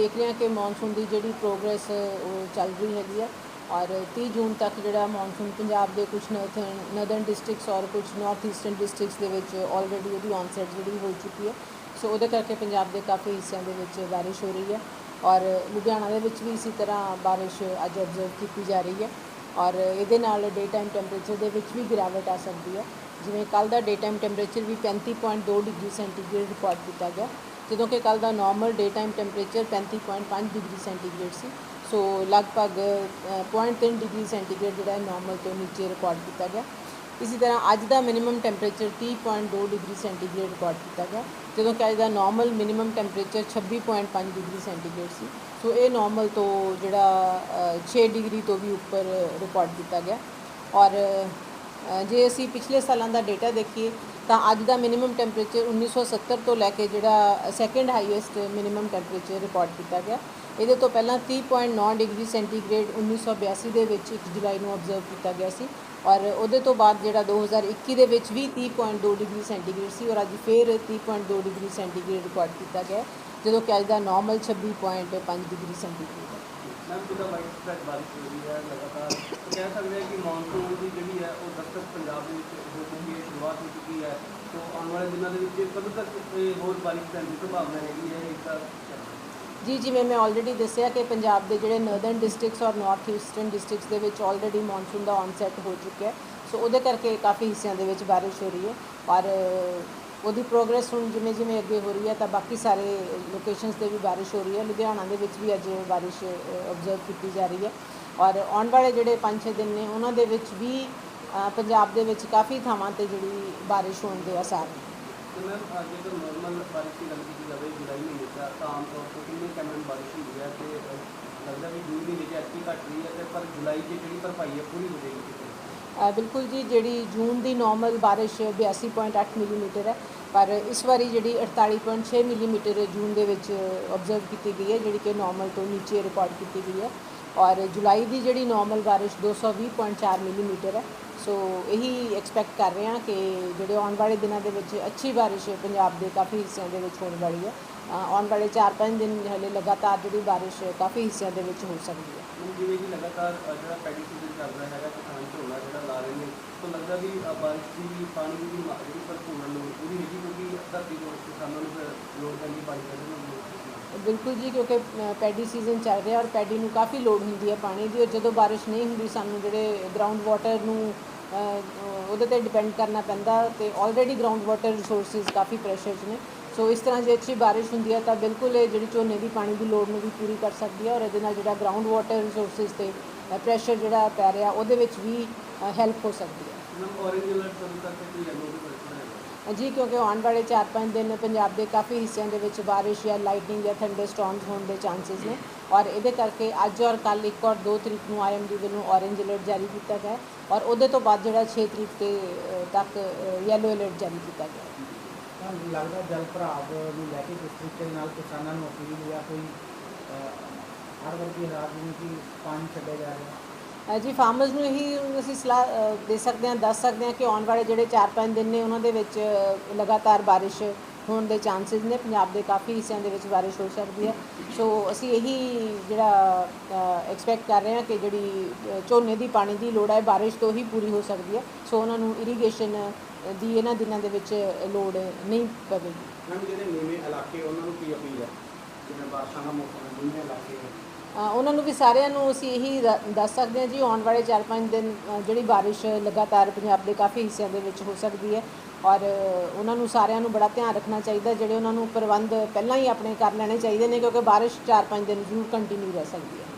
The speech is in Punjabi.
ਦੇਖ ਰਹੇ ਹਾਂ ਕਿ ਮੌਨਸੂਨ ਦੀ ਜਿਹੜੀ ਪ੍ਰੋਗਰੈਸ, ਉਹ ਚੱਲ ਰਹੀ ਹੈਗੀ ਆ। ਔਰ 30 ਜੂਨ ਤੱਕ ਜਿਹੜਾ ਮੌਨਸੂਨ ਪੰਜਾਬ ਦੇ ਕੁਝ ਨਦਰਨ ਡਿਸਟ੍ਰਿਕਟਸ ਔਰ ਕੁਝ ਨਾਰਥ ਈਸਟਰਨ ਡਿਸਟ੍ਰਿਕਟਸ ਦੇ ਵਿੱਚ ਆਲਰੇਡੀ ਉਹਦੀ ਔਨਸੈਟ ਜਿਹੜੀ ਹੋ ਚੁੱਕੀ ਹੈ। ਸੋ ਉਹਦੇ ਕਰਕੇ ਪੰਜਾਬ ਦੇ ਕਾਫੀ ਹਿੱਸਿਆਂ ਦੇ ਵਿੱਚ ਬਾਰਿਸ਼ ਹੋ ਰਹੀ ਹੈ। ਔਰ ਲੁਧਿਆਣਾ ਦੇ ਵਿੱਚ ਵੀ ਇਸੇ ਤਰ੍ਹਾਂ ਬਾਰਿਸ਼ ਅੱਜ ਆਬਜ਼ਰਵ ਕੀਤੀ ਜਾ ਰਹੀ ਹੈ। ਔਰ ਇਹਦੇ ਨਾਲ ਡੇ ਟਾਈਮ ਟੈਂਪਰੇਚਰ ਦੇ ਵਿੱਚ ਵੀ ਗਿਰਾਵਟ ਆ ਸਕਦੀ ਹੈ। ਜਿਵੇਂ ਕੱਲ ਦਾ ਡੇ ਟਾਈਮ ਟੈਂਪਰੇਚਰ ਵੀ 35.2 ਡਿਗਰੀ ਸੈਂਟੀਗ੍ਰੇਡ ਰਿਕਾਰਡ ਕੀਤਾ ਗਿਆ। ਜਦੋਂ ਕਿ ਕੱਲ ਦਾ normal day time temperature 35.5 degree centigrade ਸੀ। ਸੋ ਲਗਭਗ ਅ, 0.3 ਡਿਗਰੀ ਸੈਂਟੀਗ੍ਰੇਡ ਜਿਹੜਾ ਹੈ ਨਾਰਮਲ ਤੋਂ ਨੀਚੇ ਰਿਕਾਰਡ ਕੀਤਾ ਗਿਆ। ਇਸੇ ਤਰ੍ਹਾਂ ਅੱਜ ਦਾ minimum temperature 30.2 degree centigrade record ਕੀਤਾ ਗਿਆ। ਜਦੋਂ ਕਿ ਅੱਜ ਦਾ normal minimum temperature 26.5 degree centigrade ਸੀ। ਸੋ ਇਹ ਨਾਰਮਲ ਤੋਂ ਜਿਹੜਾ ਅ, 6 ਡਿਗਰੀ ਤੋਂ ਵੀ ਉੱਪਰ ਰਿਕਾਰਡ ਕੀਤਾ ਗਿਆ। ਔਰ ਜੇ ਅਸੀਂ ਪਿਛਲੇ ਸਾਲਾਂ ਦਾ ਡਾਟਾ ਦੇਖੀਏ ਤਾਂ ਅੱਜ ਦਾ ਮਿਨੀਮਮ ਟੈਂਪਰੇਚਰ 1970 ਤੋਂ ਲੈ ਕੇ ਜਿਹੜਾ second highest minimum temperature record ਕੀਤਾ ਗਿਆ। ਇਹਦੇ ਤੋਂ ਪਹਿਲਾਂ 30.9 ਡਿਗਰੀ ਸੈਂਟੀਗ੍ਰੇਡ 1982 ਦੇ ਵਿੱਚ 1 ਜੁਲਾਈ ਨੂੰ ਆਬਜ਼ਰਵ ਕੀਤਾ ਗਿਆ ਸੀ ਔਰ ਉਹਦੇ ਤੋਂ ਬਾਅਦ ਜਿਹੜਾ 2021 ਦੇ ਵਿੱਚ ਵੀ 30.2 ਡਿਗਰੀ ਸੈਂਟੀਗ੍ਰੇਡ ਸੀ ਔਰ ਅੱਜ ਫੇਰ 30.2 ਡਿਗਰੀ ਸੈਂਟੀਗ੍ਰੇਡ ਰਿਕਾਰਡ ਕੀਤਾ ਗਿਆ ਹੈ, ਜਦੋਂ ਕਿ ਅੱਜ ਦਾ ਨਾਰਮਲ 26.5 ਡਿਗਰੀ ਸੈਂਟੀਗ੍ਰੇਡ ਹੈ। ਮੈਮ ਜਿਹਦਾ ਵਾਈਟ ਸਪਰੈਡ ਬਾਰਿਸ਼ ਹੋ ਰਹੀ ਹੈ ਲਗਾਤਾਰ ਕਹਿ ਸਕਦੇ ਹਾਂ ਕਿ ਮੌਨਸੂਨ ਦੀ ਜਿਹੜੀ ਹੈ, ਉਹ ਦਸਤਕ ਪੰਜਾਬ ਦੇ ਵਿੱਚ ਹੋ ਚੁੱਕੀ ਹੈ ਸ਼ੁਰੂਆਤ ਹੋ ਚੁੱਕੀ ਹੈ ਸੋ ਆਉਣ ਵਾਲੇ ਦਿਨਾਂ ਦੇ ਵਿੱਚ ਕਦੋਂ ਤੱਕ ਇਹ ਹੋਰ ਬਾਰਿਸ਼ ਪੈਣ ਦੀ ਸੰਭਾਵਨਾ ਹੈਗੀ ਹੈ ਇਸ ਦਾ ਜੀ, ਜਿਵੇਂ ਮੈਂ ਆਲਰੇਡੀ ਦੱਸਿਆ ਕਿ ਪੰਜਾਬ ਦੇ ਜਿਹੜੇ ਨਰਦਰਨ ਡਿਸਟ੍ਰਿਕਟਸ ਔਰ ਨਾਰਥ ਈਸਟਰਨ ਡਿਸਟ੍ਰਿਕਟਸ ਦੇ ਵਿੱਚ ਆਲਰੇਡੀ ਮੌਨਸੂਨ ਦਾ ਔਨਸੈਟ ਹੋ ਚੁੱਕਿਆ ਹੈ ਸੋ ਉਹਦੇ ਕਰਕੇ ਕਾਫੀ ਹਿੱਸਿਆਂ ਦੇ ਵਿੱਚ ਬਾਰਿਸ਼ ਹੋ ਰਹੀ ਹੈ ਔਰ ਉਹਦੀ ਪ੍ਰੋਗਰੈਸ ਹੁਣ ਜਿਵੇਂ ਜਿਵੇਂ ਅੱਗੇ ਹੋ ਰਹੀ ਹੈ, ਤਾਂ ਬਾਕੀ ਸਾਰੇ ਲੋਕੇਸ਼ਨਸ ਤੇ ਵੀ ਬਾਰਿਸ਼ ਹੋ ਰਹੀ ਹੈ, ਲੁਧਿਆਣਾ ਦੇ ਵਿੱਚ ਵੀ ਅੱਜ ਬਾਰਿਸ਼ ਆਬਜ਼ਰਵ ਕੀਤੀ ਜਾ ਰਹੀ ਹੈ, ਔਰ ਆਉਣ ਵਾਲੇ ਜਿਹੜੇ 5-6 ਦਿਨ ਨੇ, ਉਹਨਾਂ ਦੇ ਵਿੱਚ ਵੀ ਪੰਜਾਬ ਦੇ ਵਿੱਚ ਕਾਫੀ ਥਾਵਾਂ ਤੇ ਜਿਹੜੀ ਬਾਰਿਸ਼ ਹੋਣ ਦੇ ਆਸਾਰ ਨੇ। ਤੇ ਮੈਮ ਜੇਕਰ ਨਾਰਮਲ ਬਾਰਿਸ਼ ਦੀ ਗੱਲ ਕੀਤੀ ਜਾਵੇ ਜੁਲਾਈ ਮਹੀਨੇ 'ਚ ਤਾਂ ਆਮ ਤੌਰ ਤੇ ਕਿੰਨੇ ਕੈਮਰਨ ਬਾਰਿਸ਼ ਹੁੰਦੀ ਹੈ ਤੇ ਅ, ਲੱਗਦਾ ਵੀ ਜੂਨ ਮਹੀਨੇ 'ਚ ਐਤਕੀ ਘੱਟ ਰਹੀ ਹੈ ਤੇ ਪਰ ਜੁਲਾਈ 'ਚ ਜਿਹੜੀ ਭਰਪਾਈ ਹੈ ਪੂਰੀ ਹੋ ਜਾਏਗੀ ਕਿਤੇ? ਅ, ਬਿਲਕੁਲ ਜੀ ਜਿਹੜੀ ਜੂਨ ਦੀ ਨਾਰਮਲ ਬਾਰਿਸ਼ 82.8 ਮਿਲੀਮੀਟਰ ਹੈ ਪਰ ਇਸ ਵਾਰੀ ਜਿਹੜੀ 48.6 ਮਿਲੀਮੀਟਰ ਜੂਨ ਦੇ ਵਿੱਚ ਆਬਜ਼ਰਵ ਕੀਤੀ ਗਈ ਹੈ ਜਿਹੜੀ ਕਿ ਨਾਰਮਲ ਤੋਂ ਨੀਚੇ ਰਿਕਾਰਡ ਕੀਤੀ ਗਈ ਹੈ। ਔਰ ਜੁਲਾਈ ਦੀ ਜਿਹੜੀ ਨਾਰਮਲ ਬਾਰਿਸ਼ 220.4 ਮਿਲੀਮੀਟਰ ਹੈ ਸੋ ਇਹੀ ਐਕਸਪੈਕਟ ਕਰ ਰਹੇ ਹਾਂ ਕਿ ਜਿਹੜੇ ਆਉਣ ਵਾਲੇ ਦਿਨਾਂ ਦੇ ਵਿੱਚ ਅੱਛੀ ਬਾਰਿਸ਼ ਪੰਜਾਬ ਦੇ ਕਾਫੀ ਹਿੱਸਿਆਂ ਦੇ ਵਿੱਚ ਹੋਣ ਵਾਲੀ ਹੈ। ਆਉਣ ਵਾਲੇ 4-5 ਦਿਨ ਹਲੇ ਲਗਾਤਾਰ ਜਿਹੜੀ ਬਾਰਿਸ਼ ਕਾਫੀ ਹਿੱਸਿਆਂ ਦੇ ਵਿੱਚ ਹੋ ਸਕਦੀ ਹੈ। ਜਿਵੇਂ ਕਿ ਲਗਾਤਾਰ ਜਿਹੜਾ ਪੈਡੀ ਸੀਜ਼ਨ ਚੱਲ ਰਿਹਾ ਹੈਗਾ, ਕਿਸਾਨ ਝੋਨਾ ਜਿਹੜਾ ਲਾ ਰਹੇ ਨੇ, ਤਾਂ ਲੱਗਦਾ ਵੀ ਬਾਰਿਸ਼ ਦੀ ਵੀ, ਪਾਣੀ ਦੀ ਵੀ ਜਿਹੜੀ ਭਰਪੂਰ ਲੋੜ ਪੂਰੀ ਹੈਗੀ ਕਿਉਂਕਿ ਧਰਤੀ ਤੋਂ ਕਿਸਾਨਾਂ ਨੂੰ ਫਿਰ ਲੋੜ ਪੈਂਦੀ ਪਾਣੀ ਕੱਢਣ ਦੀ ਬਿਲਕੁਲ ਜੀ, ਕਿਉਂਕਿ ਪੈਡੀ ਸੀਜ਼ਨ ਚੱਲ ਰਿਹਾ ਔਰ ਪੈਡੀ ਨੂੰ ਕਾਫੀ ਲੋੜ ਹੁੰਦੀ ਹੈ ਪਾਣੀ ਦੀ ਔਰ ਜਦੋਂ ਬਾਰਿਸ਼ ਨਹੀਂ ਹੁੰਦੀ ਸਾਨੂੰ ਜਿਹੜੇ ਗਰਾਊਂਡ ਵਾਟਰ ਨੂੰ ਉਹਦੇ ਤੇ ਡਿਪੈਂਡ ਕਰਨਾ ਪੈਂਦਾ ਤੇ ਆਲਰੇਡੀ ਗਰਾਊਂਡ ਵਾਟਰ ਰਿਸੋਰਸਸ ਕਾਫੀ ਪ੍ਰੈਸ਼ਰ 'ਚ ਨੇ। ਸੋ ਇਸ ਤਰ੍ਹਾਂ ਜੇ ਅੱਛੀ ਬਾਰਿਸ਼ ਹੁੰਦੀ ਹੈ ਤਾਂ ਬਿਲਕੁਲ ਇਹ ਜਿਹੜੀ ਝੋਨੇ ਦੀ ਪਾਣੀ ਦੀ ਲੋੜ ਨੂੰ ਵੀ ਪੂਰੀ ਕਰ ਸਕਦੀ ਹੈ ਔਰ ਇਹਦੇ ਨਾਲ ਜਿਹੜਾ ਗਰਾਊਂਡ ਵਾਟਰ ਰਿਸੋਰਸਸ ਤੇ ਪ੍ਰੈਸ਼ਰ ਜਿਹੜਾ ਪੈ ਰਿਹਾ ਉਹਦੇ ਵਿੱਚ ਵੀ ਹੈਲਪ ਹੋ ਸਕਦੀ ਹੈ। ਮੈਮ ਔਰੇਂਜ ਅਲਰਟ ਕਦੋਂ ਤੱਕ ਹੈ ਕਿ ਯੈਲੋ ਦੀ ਪਰਿਸਥਿਤੀ ਹੈ? ਜੀ, ਕਿਉਂਕਿ ਆਉਣ ਵਾਲੇ 4-5 ਦਿਨ ਪੰਜਾਬ ਦੇ ਕਾਫੀ ਹਿੱਸਿਆਂ ਦੇ ਵਿੱਚ ਬਾਰਿਸ਼ ਜਾਂ ਲਾਈਟਨਿੰਗ ਜਾਂ ਥੰਡਰ ਸਟਾਰਮਸ ਹੋਣ ਦੇ ਚਾਂਸਸ ਨੇ। ਔਰ ਇਹਦੇ ਕਰਕੇ ਅੱਜ ਔਰ ਕੱਲ ਇੱਕ ਔਰ 2 ਤਰੀਕ ਨੂੰ ਆਈਐਮਡੀ ਵੱਲੋਂ ਔਰੇਂਜ ਅਲਰਟ ਜਾਰੀ ਕੀਤਾ ਗਿਆ ਔਰ ਉਹਦੇ ਤੋਂ ਬਾਅਦ ਜਿਹੜਾ 6 ਤਰੀਕ ਤੇ ਤੱਕ ਯੈਲੋ ਅਲਰਟ ਜਾਰੀ ਕੀਤਾ ਗਿਆ ਲੱਗਦਾ ਜਲ ਭਰਾਵ ਨੂੰ ਲੈ ਕੇ ਕਿਸ ਤਰੀਕੇ ਨਾਲ ਕਿਸਾਨਾਂ ਨੂੰ ਅਪੀਲ ਜਾਂ ਕੋਈ ਹਰ ਵਰਗੀ ਹਾਲਾਤ ਪਾਣੀ ਛੱਡਿਆ ਜਾ ਰਿਹਾ। ਜੀ ਫਾਰਮਰਸ ਨੂੰ ਇਹੀ ਅਸੀਂ ਸਲਾਹ ਦੇ ਸਕਦੇ ਹਾਂ, ਦੱਸ ਸਕਦੇ ਹਾਂ ਕਿ ਆਉਣ ਵਾਲੇ ਜਿਹੜੇ 4-5 ਦਿਨ ਨੇ, ਉਹਨਾਂ ਦੇ ਵਿੱਚ ਲਗਾਤਾਰ ਬਾਰਿਸ਼ ਹੋਣ ਦੇ ਚਾਂਸਸ ਨੇ। ਪੰਜਾਬ ਦੇ ਕਾਫੀ ਹਿੱਸਿਆਂ ਦੇ ਵਿੱਚ ਬਾਰਿਸ਼ ਹੋ ਸਕਦੀ ਹੈ। ਸੋ ਅਸੀਂ ਇਹੀ ਜਿਹੜਾ ਐਕਸਪੈਕਟ ਕਰ ਰਹੇ ਹਾਂ ਕਿ ਜਿਹੜੀ ਝੋਨੇ ਦੀ ਪਾਣੀ ਦੀ ਲੋੜ ਹੈ, ਬਾਰਿਸ਼ ਤੋਂ ਹੀ ਪੂਰੀ ਹੋ ਸਕਦੀ ਹੈ। ਸੋ ਉਹਨਾਂ ਨੂੰ ਇਰੀਗੇਸ਼ਨ ਦੀ ਇਹਨਾਂ ਦਿਨਾਂ ਦੇ ਵਿੱਚ ਲੋੜ ਨਹੀਂ ਪਵੇਗੀ। ਮੈਮ, ਜਿਹੜੇ ਨੀਵੇਂ ਇਲਾਕੇ, ਉਹਨਾਂ ਨੂੰ ਕੀ ਅਪੀਲ ਹੈ? ਜਿਵੇਂ ਬਾਰਿਸ਼ਾਂ ਦਾ ਮੌਸਮ ਹੈ, ਨੀਵੇਂ ਇਲਾਕੇ ਉਹਨਾਂ ਨੂੰ ਵੀ ਸਾਰਿਆਂ ਨੂੰ ਅਸੀਂ ਇਹੀ ਦ- ਦੱਸ ਸਕਦੇ ਹਾਂ ਜੀ, ਆਉਣ ਵਾਲੇ 4-5 ਦਿਨ ਜਿਹੜੀ ਬਾਰਿਸ਼ ਲਗਾਤਾਰ ਪੰਜਾਬ ਦੇ ਕਾਫੀ ਹਿੱਸਿਆਂ ਦੇ ਵਿੱਚ ਹੋ ਸਕਦੀ ਹੈ ਔਰ ਉਹਨਾਂ ਨੂੰ ਸਾਰਿਆਂ ਨੂੰ ਬੜਾ ਧਿਆਨ ਰੱਖਣਾ ਚਾਹੀਦਾ, ਜਿਹੜੇ ਉਹਨਾਂ ਨੂੰ ਪ੍ਰਬੰਧ ਪਹਿਲਾਂ ਹੀ ਆਪਣੇ ਕਰ ਲੈਣੇ ਚਾਹੀਦੇ ਨੇ ਕਿਉਂਕਿ ਬਾਰਿਸ਼ 4-5 ਦਿਨ ਜ਼ਰੂਰ ਕੰਟੀਨਿਊ ਰਹਿ ਸਕਦੀ ਹੈ।